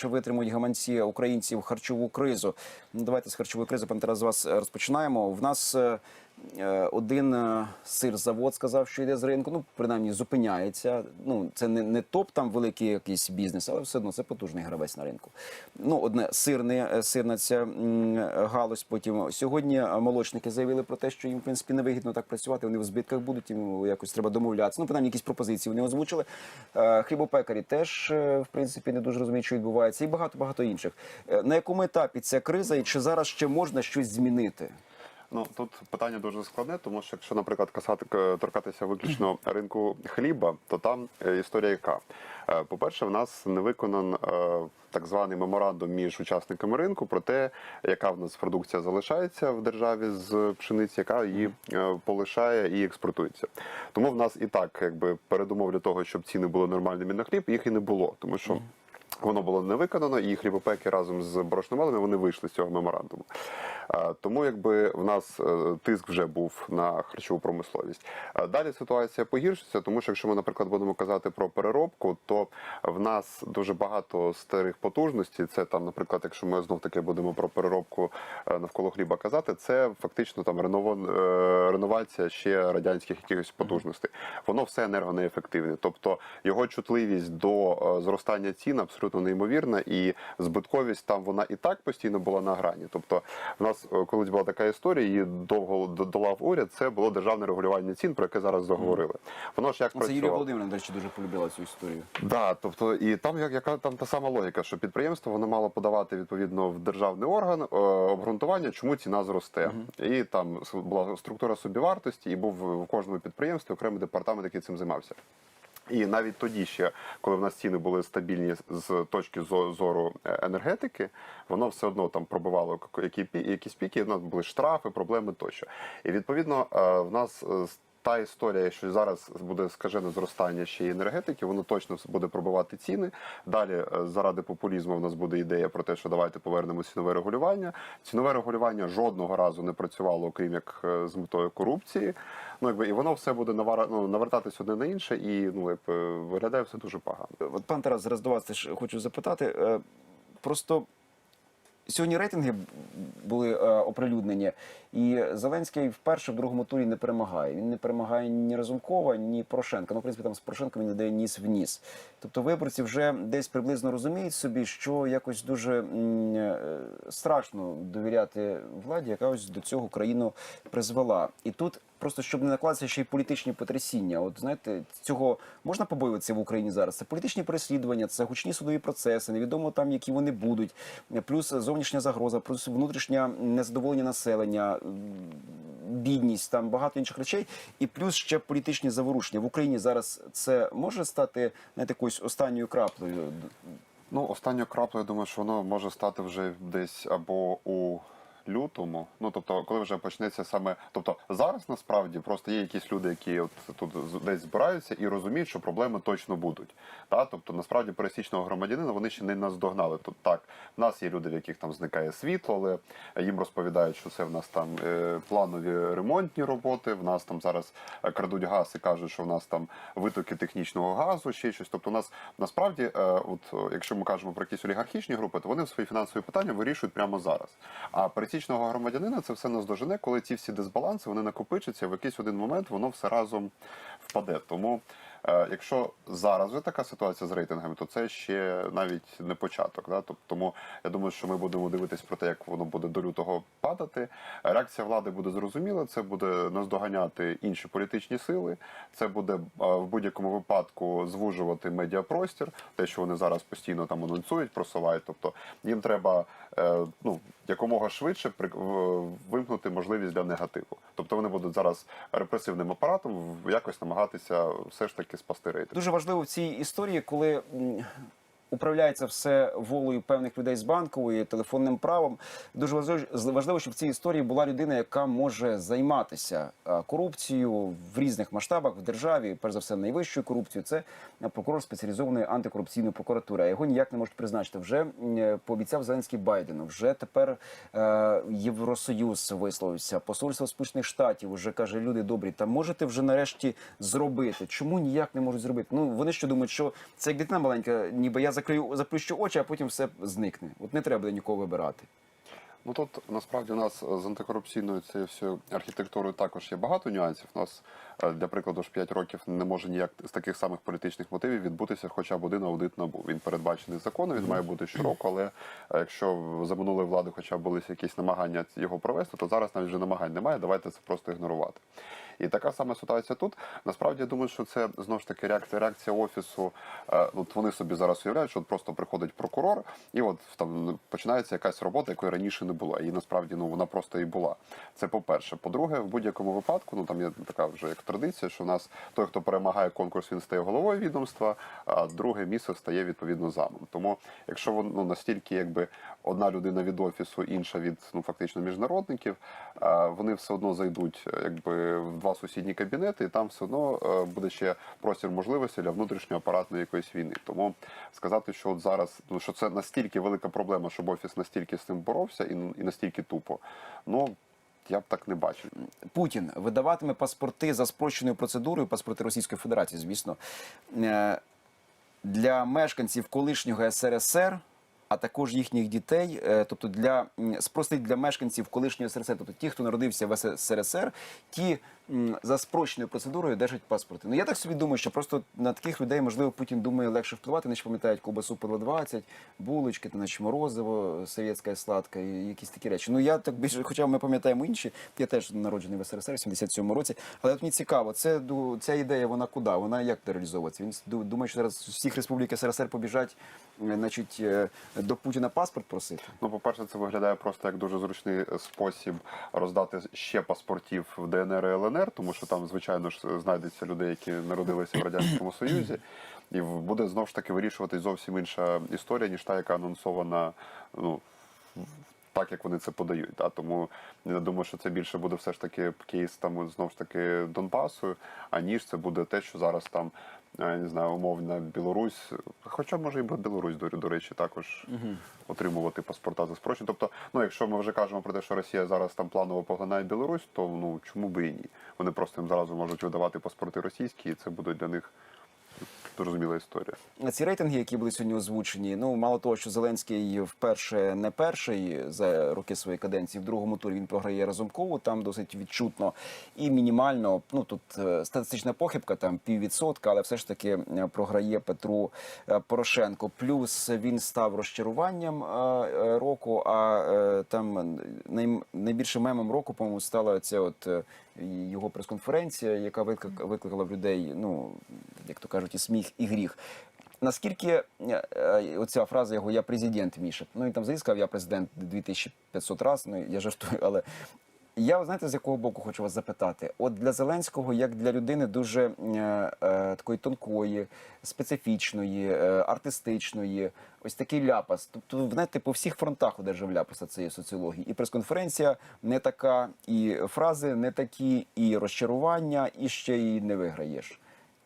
Чи витримують гаманці українців харчову кризу? Ну, давайте з харчової кризи, пан Тарас, з вас е, розпочинаємо. В нас е, один е, сирзавод сказав, що йде з ринку. Ну, принаймні, зупиняється. Ну, це не, не топ там великий якийсь бізнес, але все одно це потужний гравець на ринку. Ну, одне сирне, е, сирна ця галузь. Потім сьогодні е, молочники заявили про те, що їм в принципі невигідно так працювати. Вони в збитках будуть, їм якось треба домовлятися. Ну, принаймні, якісь пропозиції вони озвучили. Е, Хлібопекарі теж е, в принципі не дуже розуміють, що відбувається, і багато багато інших. Е, На якому етапі ця криза, і чи зараз ще можна щось змінити? Ну тут питання дуже складне, тому що якщо, наприклад, касати торкатися виключно ринку хліба, то там е, історія яка. Е, По-перше, в нас не виконан е, так званий меморандум між учасниками ринку про те, яка в нас продукція залишається в державі з пшениці, яка її полишає і експортується. Тому в нас і так, якби передумов для того, щоб ціни були нормальними на хліб, їх і не було, тому що. Воно було не виконано, і хлібопеки разом з борошномелами вони вийшли з цього меморандуму. Тому якби в нас е, тиск вже був на харчову промисловість. Далі ситуація погіршиться, тому що якщо ми, наприклад, будемо казати про переробку, то в нас дуже багато старих потужностей. Це там, наприклад, якщо ми знов таки будемо про переробку е, навколо хліба казати, це фактично там реновон, е, реновація ще радянських якихось потужностей. Воно все енергонеефективне, тобто його чутливість до зростання цін абсолютно неймовірна, і збитковість там вона і так постійно була на грані. Тобто, в нас е, колись була така історія, її довго долав уряд. Це було державне регулювання цін, про яке зараз заговорили. Воно ж як Це Юлія працювало? Володимирівна, до речі, дуже полюбила цю історію. Да, тобто і там як яка там та сама логіка, що підприємство воно мало подавати відповідно в державний орган е, обґрунтування, чому ціна зросте, і там була структура собівартості, і був в кожному підприємстві окремий департамент, який цим займався. І навіть тоді ще, коли в нас ціни були стабільні з точки зору е, енергетики, воно все одно там пробивало якісь піки, у нас були штрафи, проблеми тощо. І відповідно е, в нас е, та історія, що зараз буде скажене зростання ще й енергетики, воно точно буде пробивати ціни. Далі е, заради популізму в нас буде ідея про те, що давайте повернемо цінове регулювання. Цінове регулювання жодного разу не працювало, окрім як е, з метою корупції. Ну якби і воно все буде навара, ну, навертатись одне на інше, і ну якби виглядає все дуже погано. От пан Тарас, зараз до вас теж хочу запитати. Е, Просто сьогодні рейтинги були оприлюднені, і Зеленський вперше в другому турі не перемагає. Він не перемагає ні Разумкова, ні Порошенка. Ну, в принципі, там з Порошенком він йде ніс в ніс. Тобто виборці вже десь приблизно розуміють собі, що якось дуже е, страшно довіряти владі, яка ось до цього країну призвела. І тут. Просто щоб не накладатися ще й політичні потрясіння. От знаєте, цього можна побоюватися в Україні зараз. Це політичні переслідування, це гучні судові процеси. Невідомо там, які вони будуть. Плюс зовнішня загроза, плюс внутрішнє незадоволення населення, бідність, там багато інших речей, і плюс ще політичні заворушення в Україні зараз. Це може стати не якоюсь останньою краплею. Ну, останньою краплею, я думаю, що воно може стати вже десь або у лютому. Ну тобто, коли вже почнеться саме. Тобто зараз насправді просто є якісь люди, які от тут десь збираються і розуміють, що проблеми точно будуть. Та? Тобто, насправді пересічного громадянина вони ще не наздогнали. Тут так, в нас є люди, в яких там зникає світло, але їм розповідають, що це в нас там е, планові ремонтні роботи. В нас там зараз е, крадуть газ і кажуть, що в нас там витоки технічного газу, ще щось. Тобто, у нас насправді, е, от якщо ми кажемо про якісь олігархічні групи, то вони свої фінансові питання вирішують прямо зараз. А пересічного громадянина це все наздожене, коли ці всі дисбаланси вони накопичаться, в якийсь один момент воно все разом впаде. Тому. е, Якщо зараз вже така ситуація з рейтингами, то це ще навіть не початок. Да? Тобто, тому я думаю, що ми будемо дивитись про те, як воно буде до лютого падати. Реакція влади буде зрозуміла. Це буде наздоганяти інші політичні сили. Це буде е, в будь-якому випадку звужувати медіапростір, те, що вони зараз постійно там анонсують, просувають. Тобто їм треба е, ну якомога швидше вимкнути можливість для негативу. Тобто вони будуть зараз репресивним апаратом якось намагатися все ж таки спасти рейтинг. Дуже важливо в цій історії, коли управляється все волею певних людей з банкової телефонним правом. Дуже важливо, щоб в цій історії була людина, яка може займатися корупцією в різних масштабах в державі. Перш за все, найвищою корупцією. Це прокурор спеціалізованої антикорупційної прокуратури. Його ніяк не можуть призначити. Вже пообіцяв Зеленський Байдену. Вже тепер е, Євросоюз висловився. Посольство Сполучених Штатів вже каже: люди добрі, та можете вже нарешті зробити. Чому ніяк не можуть зробити? Ну вони що думають, що це як дитина маленька, ніби я закрию, заплющу очі, а потім все зникне. От не треба нікого вибирати. Ну тут насправді у нас з антикорупційною цією всією архітектурою також є багато нюансів. У нас е, для прикладу ж 5 років не може ніяк з таких самих політичних мотивів відбутися хоча б один аудит набу. Він передбачений законом, він має бути щороку, але е, якщо за минулої влади хоча б були якісь намагання його провести, то зараз навіть вже намагань немає. Давайте це просто ігнорувати. І така сама ситуація тут. Насправді я думаю, що це знову ж таки реакція реакція офісу. Е, От вони собі зараз уявляють, що просто приходить прокурор, і от там починається якась робота, якої раніше не було. І насправді ну вона просто і була. Це по-перше. По-друге, в будь-якому випадку, ну там є така вже як традиція, що у нас той, хто перемагає конкурс, він стає головою відомства, а друге місце стає відповідно замом. Тому, якщо воно ну, настільки, якби одна людина від офісу, інша від ну фактично міжнародників, е, вони все одно зайдуть, якби в два сусідні кабінети, і там все одно е, буде ще простір можливості для внутрішньоапаратної якоїсь війни. Тому сказати, що от зараз ну що це настільки велика проблема, щоб офіс настільки з цим боровся і, і настільки тупо, ну я б так не бачив. Путін видаватиме паспорти за спрощеною процедурою, паспорти Російської Федерації, звісно, е, для мешканців колишнього СРСР, а також їхніх дітей, е, тобто для спростить для мешканців колишнього СРСР, тобто ті, хто народився в СРСР, ті за спрощеною процедурою держать паспорти. Ну я так собі думаю, що просто на таких людей можливо Путін думає легше впливати, ніж пам'ятають ковбасу по 20, булочки, та наче морозиво, совєтська сладка і якісь такі речі. Ну я так більше, хоча ми пам'ятаємо інші. Я теж народжений в СРСР в 77 році. Але от мені цікаво, це ця ідея, вона куди? Вона як буде реалізовуватися? Він ду- думає, що зараз всіх республік СРСР побіжать, е, значить, е, до Путіна паспорт просити. Ну, по-перше, це виглядає просто як дуже зручний спосіб роздати ще паспортів в ДНР і ЛНР, тому що там, звичайно ж, знайдеться людей, які народилися в радянському союзі, і буде знову ж таки вирішуватись зовсім інша історія, ніж та, яка анонсована. Ну так як вони це подають. Да? Тому я думаю, що це більше буде все ж таки кейс там знову ж таки Донбасу, аніж це буде те, що зараз там. Е, Не знаю, умовна Білорусь, хоча може і Білорусь, до, до речі, також отримувати паспорта за спрощення. Тобто, ну якщо ми вже кажемо про те, що Росія зараз там планово поглинає Білорусь, то ну чому би і ні? Вони просто їм зразу можуть видавати паспорти російські, і це буде для них зрозуміла історія. Ці рейтинги, які були сьогодні озвучені, ну мало того, що Зеленський вперше не перший за роки своєї каденції, в другому турі він програє Разумкову, там досить відчутно і мінімально. Ну тут е, статистична похибка, там піввідсотка, але все ж таки е, програє Петру е, Порошенко. Плюс він став розчаруванням року. А там най- найбільшим мемом року, по-моєму, стала ця от його прес-конференція, яка викликала в людей, ну як то кажуть, і сміх, і гріх. Наскільки е, е, оця фраза його я президент Міша, ну він там взагалі сказав, я президент 2500 раз. ну я жартую, але я знаєте, з якого боку хочу вас запитати? От для Зеленського, як для людини дуже е, е, такої тонкої, специфічної, е, артистичної, ось такий ляпас. Тобто, знаєте, по всіх фронтах одержав ляпаса цієї соціології. І прес-конференція не така, і фрази не такі, і розчарування, і ще й не виграєш.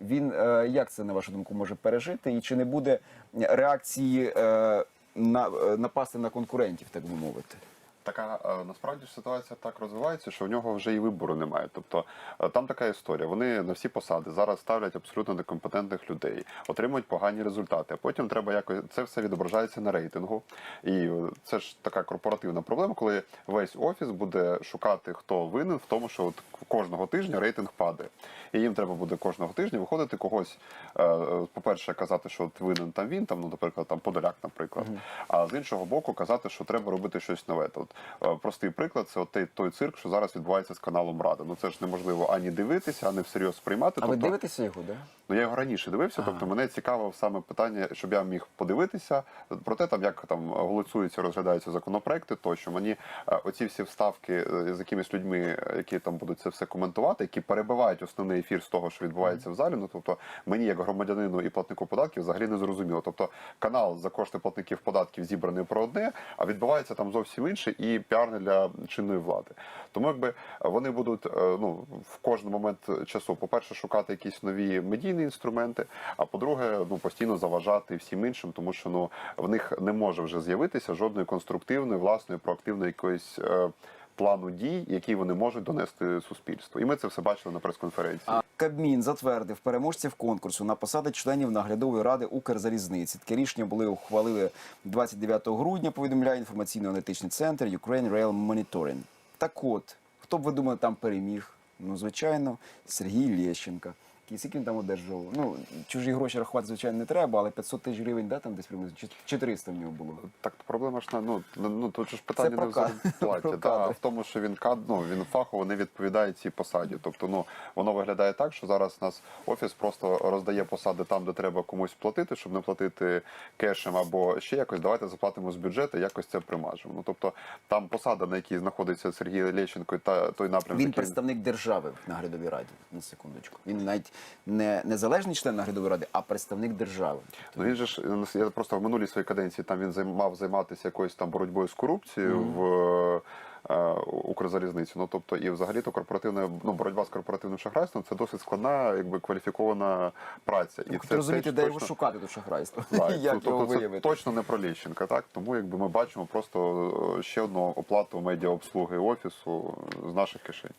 Він е, як це на вашу думку може пережити, і чи не буде реакції е, на е, напасти на конкурентів, так би мовити? Така е, насправді ж ситуація так розвивається, що в нього вже і вибору немає. Тобто е, там така історія. Вони на всі посади зараз ставлять абсолютно некомпетентних людей, отримують погані результати. А потім треба якось це все відображається на рейтингу. І е, це ж така корпоративна проблема, коли весь офіс буде шукати, хто винен в тому, що от кожного тижня рейтинг падає. І їм треба буде кожного тижня виходити когось. По-перше, казати, що от винен там він, там, ну, наприклад, там Подоляк, наприклад. А з іншого боку, казати, що треба робити щось нове. От е, простий приклад, це от той, той цирк, що зараз відбувається з каналом Рада. Ну це ж неможливо ані дивитися, ані всерйоз сприймати. А ви Тобто, дивитеся його, да? Ну я його раніше дивився, тобто мене цікавило саме питання, щоб я міг подивитися про те, там як там голосуються, розглядаються законопроекти. Тощо мені е, оці всі вставки е, з якимись людьми, які там будуть це все коментувати, які перебивають основний ефір з того, що відбувається в залі. Ну тобто мені, як громадянину і платнику податків, взагалі не зрозуміло. Тобто канал за кошти платників податків зібраний про одне, а відбувається там зовсім інше і піарне для чинної влади. Тому якби вони будуть е, ну в кожен момент часу, по-перше, шукати якісь нові медійні інструменти, а по-друге, ну постійно заважати всім іншим, тому що ну в них не може вже з'явитися жодної конструктивної, власної, проактивної якоїсь. Плану дій, які вони можуть донести суспільству. І ми це все бачили на прес-конференції. Кабмін затвердив переможців конкурсу на посади членів наглядової ради Укрзалізниці. Таке рішення були ухвалили 29 грудня. Повідомляє інформаційно-аналітичний центр Ukraine Rail Monitoring. Так от, хто б ви думали, там переміг? Ну, звичайно, Сергій Лещенко. І скільки він там одержав? Ну, чужі гроші рахувати, звичайно, не треба, але 500 тисяч гривень, да, там десь приблизно, чи 400 в нього було. Так проблема ж на ну ну тут ж питання не в зарплаті, та, а в тому, що він кад, ну, він фахово не відповідає цій посаді. Тобто, ну воно виглядає так, що зараз нас офіс просто роздає посади там, де треба комусь платити, щоб не платити кешем або ще якось. Давайте заплатимо з бюджету, якось це примажемо. Ну тобто там посада, на якій знаходиться Сергій Лещенко, та той напрям, Він який- представник держави в наглядовій раді, на секундочку. Він навіть не незалежний член наглядової ради, а представник держави. Ну він же ж я просто в минулій своїй каденції там він займ- мав займатися якоюсь там боротьбою з корупцією в е, Укрзалізниці. Ну тобто, і взагалі то корпоративна ну боротьба з корпоративним шахрайством це досить складна, якби кваліфікована праця. І Тобто розумієте, теж де його шукати тут шахрайство? Так, Як ну, його тобто це виявити? точно не про Лещенка, так тому якби ми бачимо просто е, ще одну оплату медіаобслуги офісу з наших кишень.